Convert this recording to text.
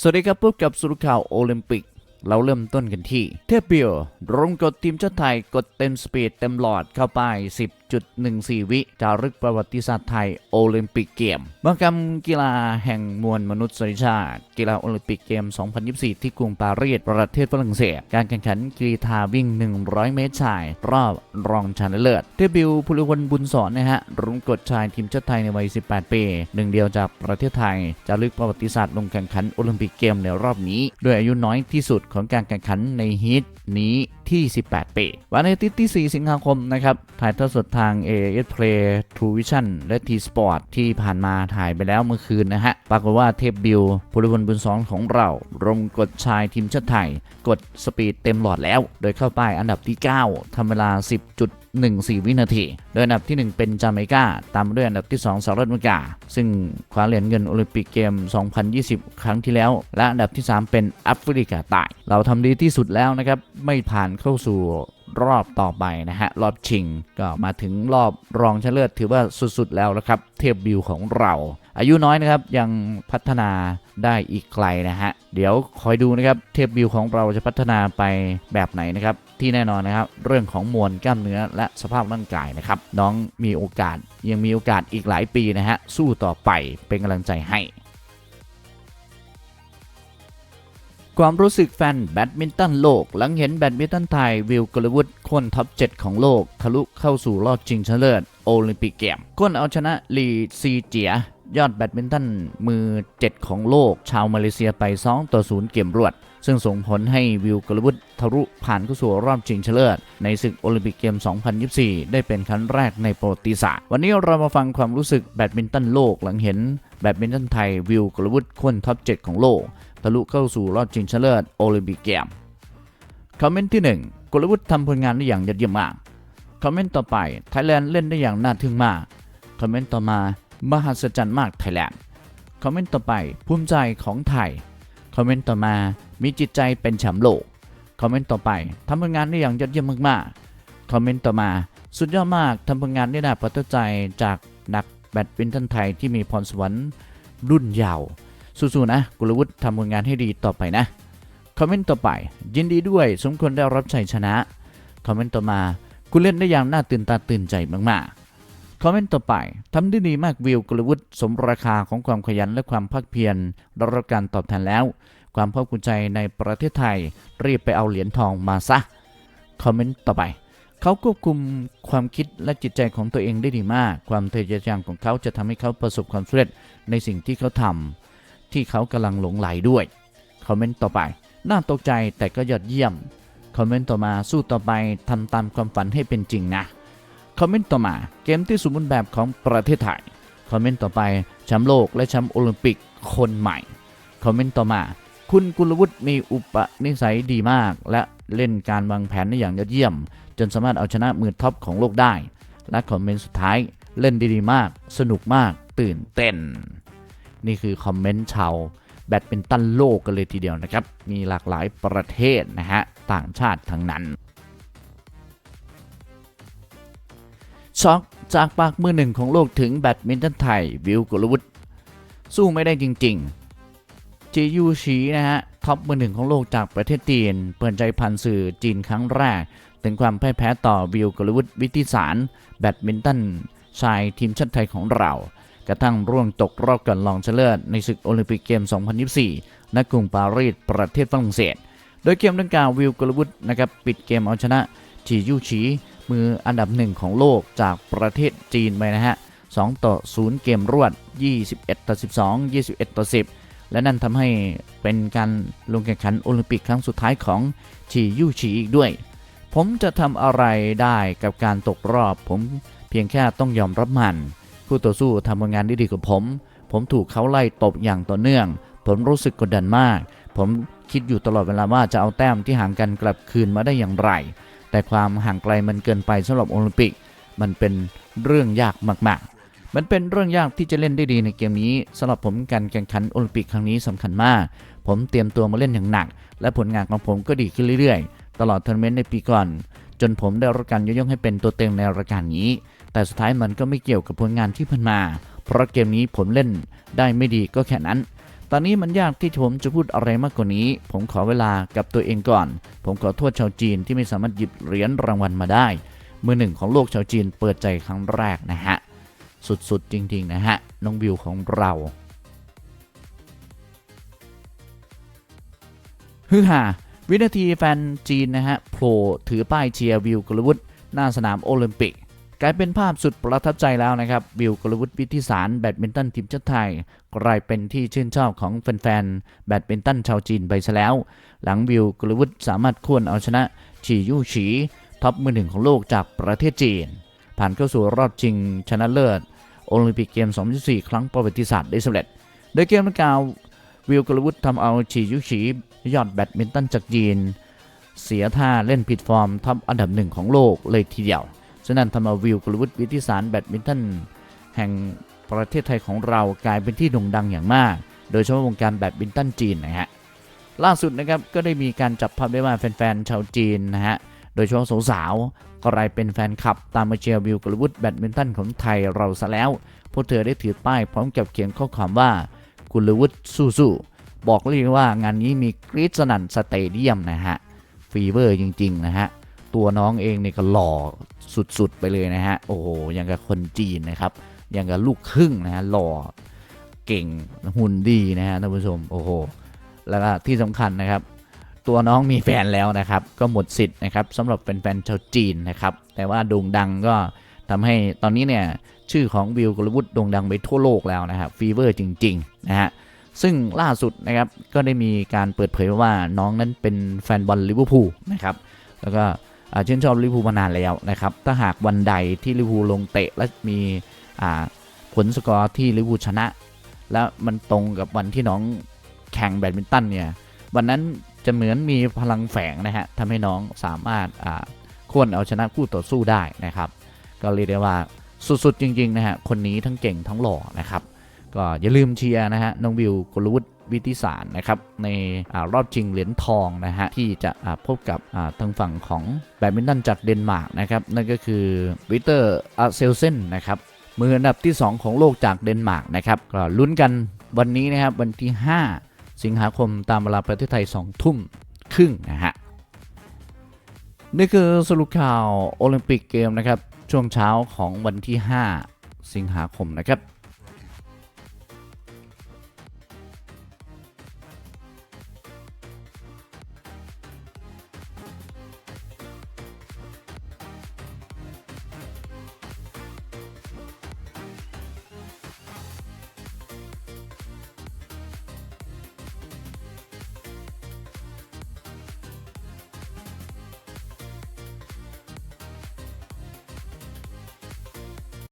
สวัสดีครับพบกับสุรข่าวโอลิมปิก เราเริ่มต้นกันที่ เทปเบียวรงกดทีมชาติไทยกดเต็มสปีดเต็มหลอดเข้าไป 1.14 วิจารึกประวัติศาสตร์ไทยโอลิมปิกเกมมหกรรมกีฬาแห่งมวลมนุษยชาติ กีฬาโอลิมปิกเกม 2024 ที่กรุงปารีสประเทศฝรั่งเศส การแข่งขันกรีฑาวิ่ง 100 เมตรชาย รอบรองชนะเลิศเทบิวพลวันบุญสอนนะฮะรุ่งกดชายทีมชาติไทยในวัย 18 ปี หนึ่งเดียวจากประเทศไทยจะลึกประวัติศาสตร์ลงแข่งขันโอลิมปิกเกมในรอบนี้ โดยอายุน้อยที่สุดของการแข่งขันในฮีทนี้ ที่ 18 ปี วันอาทิตย์ที่ 4 สิงหาคมนะครับ ถ่ายทอดสดทาง AS Play True Vision และ T Sport ที่ผ่านมาถ่ายไปแล้วเมื่อคืนนะฮะ ปรากฏว่าเทพบิวพลวันบุญสองของเราลงกดชายทีมชาติไทย กดสปีดเต็มหลอดแล้ว โดยเข้าไปอันดับที่ 9ทำเวลา 10. 14 วินาที โดยอันดับที่ 1 เป็นจาเมกา ตามด้วยอันดับที่ 2สหรัฐอเมริกา ซึ่งคว้าเหรียญเงินโอลิมปิกเกม 2020 ครั้งที่แล้ว และอันดับที่ 3 เป็นแอฟริกาใต้ เราทำดีที่สุดแล้วนะครับ ไม่ผ่านเข้าสู่รอบต่อไปนะฮะ รอบชิง ก็มาถึงรอบรองชนะเลิศถือว่าสุดๆแล้วนะครับ เทพบิวของเรา อายุน้อยนะครับยังพัฒนาได้อีกไกลนะฮะ เดี๋ยวคอยดูนะครับเทพบิวของเราจะพัฒนาไปแบบไหนนะครับ ที่แน่นอนนะครับ เรื่องของมวลกล้ามเนื้อและสภาพร่างกายนะครับ น้องมีโอกาสยังมีโอกาสอีกหลายปีนะฮะสู้ต่อไปเป็นกำลังใจให้ ความรู้สึกแฟนแบดมินตันโลก หลังเห็นแบดมินตันไทยวิวกลวุฒิคนท็อป 7 ของโลก ทะลุเข้าสู่รอบชิงชนะเลิศโอลิมปิกเกมก้นเอาชนะลีซีเจีย ยอดแบดมินตันมือ 7 ของโลก ชาวมาเลเซียไป 2 ต่อ 0 เกมรวด ซึ่งส่งผลให้วิวกลวุฒิทะลุผ่านเข้าสู่รอบชิงชนะเลิศ ในศึกโอลิมปิกเกม 2024 ได้เป็นครั้งแรกในประวัติศาสตร์ วันนี้เรามาฟังความรู้สึกแบดมินตันโลกหลังเห็นแบดมินตันไทยวิวกลวุฒิคนท็อป 7 ของโลก ทะลุเข้าสู่รอบชิงชนะเลิศโอลิมปิกเกม คอมเมนต์ที่ 1 กลวุฒิทำผลงานได้อย่างยอดเยี่ยมมาก คอมเมนต์ต่อไปไทยแลนด์เล่นได้อย่างน่าทึ่งมาก คอมเมนต์ต่อมา มหัศจรรย์มากไทยแลนด์คอมเมนต์ต่อไปภูมิใจของไทยคอมเมนต์ต่อมามีจิตใจเป็นแชมป์โลกคอมเมนต์ต่อไปทำผลงานได้อย่างยอดเยี่ยมมากๆคอมเมนต์ต่อมา สุดยอดมากทำผลงานได้น่าประทับใจจากนักแบดมินตันไทยที่มีพรสวรรค์รุ่นยาวสู้ๆนะกุลวุฒิทำผลงานให้ดีต่อไปนะคอมเมนต์ต่อไปยินดีด้วยสมควรได้รับชัยชนะคอมเมนต์ต่อมา คุณเล่นได้อย่างน่าตื่นตาตื่นใจมากๆ คอมเมนต์ต่อไปทำได้ดีมากวิวกลวุฒิสมราคาของความขยันและความภาคเพียรได้รับการตอบแทนแล้ว ความภาคภูมิใจในประเทศไทย รีบไปเอาเหรียญทองมาซะคอมเมนต์ต่อไปเขาควบคุมความคิดและจิตใจของตัวเองได้ดีมาก ความทเยอทะยานของเขาจะทำให้เขาประสบความสำเร็จในสิ่งที่เขาทำที่เขากำลังหลงไหลด้วย คอมเมนต์ต่อไป น่าตกใจแต่ก็ยอดเยี่ยม คอมเมนต์ต่อมาสู้ต่อไปทำตามความฝันให้เป็นจริงนะ คอมเมนต์ต่อมาเกมที่สมบูรณ์แบบของประเทศไทย คอมเมนต์ต่อไปแชมป์โลกและแชมป์โอลิมปิกคนใหม่ คอมเมนต์ต่อมา คุณกุลวุฒิมีอุปนิสัยดีมาก และเล่นการวางแผนได้อย่างยอดเยี่ยม จนสามารถเอาชนะมือท็อปของโลกได้ และคอมเมนต์สุดท้ายเล่นดีๆมาก สนุกมากตื่นเต้น นี่คือคอมเมนต์ชาวแบดมินตันโลกกันเลยทีเดียวนะครับ มีหลากหลายประเทศนะฮะ ต่างชาติทั้งนั้น ช็อกจากปากมือหนึ่งของโลกถึงแบดมินตันไทยวิวกุลวุฒิสู้ไม่ได้จริงๆจียูชีนะฮะท็อปมือหนึ่งของโลกจากประเทศจีน เปิดใจพันสื่อจีนครั้งแรก ถึงความพ่ายแพ้ต่อวิวกุลวุฒิวิทิสารแบดมินตันชายทีมชาติไทยของเรา กระทั่งร่วงตกรอบก่อนรองชนะเลิศในศึกโอลิมปิกเกม 2024 ณ กรุงปารีส ประเทศฝรั่งเศส โดยเกมดังกล่าววิวกลวุฒินะครับปิดเกมเอาชนะจียูชี มืออันดับหนึ่งของโลกจากประเทศจีนไปนะฮะ 2 ต่อ 0 เกมรวด 21 ต่อ 12 21 ต่อ 10 และนั่นทำให้เป็นการลงแข่งขันโอลิมปิกครั้งสุดท้ายของชียู่ชีอีกด้วย ผมจะทำอะไรได้กับการตกรอบ ผมเพียงแค่ต้องยอมรับมัน คู่ต่อสู้ทำผลงานได้ดีกว่าผม ผมถูกเขาไล่ตบอย่างต่อเนื่อง ผมรู้สึกกดดันมาก ผมคิดอยู่ตลอดเวลาว่าจะเอาแต้มที่ห่างกันกลับคืนมาได้อย่างไร แต่ความห่างไกลมันเกินไปสำหรับโอลิมปิก มันเป็นเรื่องยากมากๆ มันเป็นเรื่องยากที่จะเล่นได้ดีในเกมนี้สำหรับผมการแข่งขันโอลิมปิกครั้งนี้สำคัญมาก ผมเตรียมตัวมาเล่นอย่างหนัก และผลงานของผมก็ดีขึ้นเรื่อยๆ ตลอดทัวร์นาเมนต์ในปีก่อน จนผมได้รับการยกย่องให้เป็นตัวเต็งในรายการนี้ แต่สุดท้ายมันก็ไม่เกี่ยวกับผลงานที่ผ่านมา เพราะเกมนี้ผมเล่นได้ไม่ดีก็แค่นั้น ตอนนี้มันยากที่ผมจะพูดอะไรมากกว่านี้ ผมขอเวลากับตัวเองก่อน ผมขอโทษชาวจีนที่ไม่สามารถหยิบเหรียญรางวัลมาได้ มือหนึ่งของโลกชาวจีนเปิดใจครั้งแรกนะฮะ สุดๆจริงๆนะฮะ น้องวิวของเราฮือฮาวินาทีแฟนจีนนะฮะโผล่ถือป้ายเชียร์วิวกลวุฒิหน้าสนามโอลิมปิก กลายเป็นภาพสุดประทับใจแล้วนะครับวิวกลวุฒิวิทิสารแบดมินตันทีมชาติไทยกลายเป็นที่ชื่นชอบของแฟนๆแบดมินตันชาวจีนไปซะแล้ว หลังวิวกลวุฒิสามารถควรเอาชนะฉียู่ฉีท็อปมือหนึ่งของโลกจากประเทศจีน ผ่านเข้าสู่รอบชิงชนะเลิศ โอลิมปิกเกม 2024 ครั้งประวัติศาสตร์ได้สำเร็จ โดยเกมดังกล่าววิวกลวุฒิทำเอาฉียู่ฉียอดแบดมินตันจากจีน เสียท่าเล่นผิดฟอร์มท็อปอันดับหนึ่งของโลกเลยทีเดียว ฉะนั้นทำเอาวิวกลวุฒิวิทิสารแบดมินตันแห่งประเทศไทยของเรากลายเป็นที่โด่งดังอย่างมาก โดยเฉพาะวงการแบดมินตันจีนนะฮะล่าสุดนะครับก็ได้มีการจับภาพได้ว่าแฟนๆชาวจีนนะฮะโดยเฉพาะสาวๆก็กลายเป็นแฟนคลับตามมาเชียร์วิวกลวุฒิแบดมินตันของไทยเราซะแล้วพวกเธอได้ถือป้ายพร้อมกับเขียนข้อความว่ากุลวุฒิสู้ๆบอกเลยว่างานนี้มีกรีดสนั่นสเตเดียมนะฮะฟีเวอร์จริงๆนะฮะ ตัวน้องเองเนี่ยก็หล่อสุดๆไปเลยนะฮะโอ้โหยังกับคนจีนนะครับยังกับลูกครึ่งนะฮะหล่อเก่งหุ่นดีนะฮะท่านผู้ชมโอ้โหแล้วก็ที่สำคัญนะครับ ตัวน้องมีแฟนแล้วนะครับ ก็หมดสิทธิ์นะครับสำหรับเป็นแฟนชาวจีนนะครับ แต่ว่าโด่งดังก็ทำให้ตอนนี้เนี่ยชื่อของวิวกลวุฒิโด่งดังไปทั่วโลกแล้วนะครับฟีเวอร์จริงๆนะฮะซึ่งล่าสุดนะครับก็ได้มีการเปิดเผยว่าน้องนั้นเป็นแฟนบอลลิเวอร์พูลนะครับแล้วก็ ชื่นชอบลิเวอร์พูลมานานแล้วนะครับ ถ้าหากวันใดที่ลิเวอร์พูลลงเตะและมีอ่าผลสกอร์ที่ลิเวอร์พูลชนะ แล้วมันตรงกับวันที่น้องแข่งแบดมินตันเนี่ย วันนั้นจะเหมือนมีพลังแฝงนะฮะทำให้น้องสามารถอ่าควรเอาชนะคู่ต่อสู้ได้นะครับ ก็เรียกได้ว่าสุดๆจริงๆนะฮะคนนี้ทั้งเก่งทั้งหล่อนะครับ ก็อย่าลืมเชียร์นะฮะน้องวิวกลวุฒิ วิทิสารนะครับในอรอบชิงเหรียญทองนะฮะที่จะพบกับทางฝั่งของแบดมินตันจากเดนมาร์กนะครับนั่นก็คือวิเตอร์อาเซลเซนนะครับมืออันดับที่ 2 ของโลกจากเดนมาร์กนะครับก็ลุ้นกันวันนี้นะครับวันที่ 5 สิงหาคมตามเวลาประเทศไทย 2 ทุ่มครึ่งนะฮะนี่คือสรุปข่าวโอลิมปิกเกมนะครับช่วงเช้าของวันที่ 5 สิงหาคมนะครับ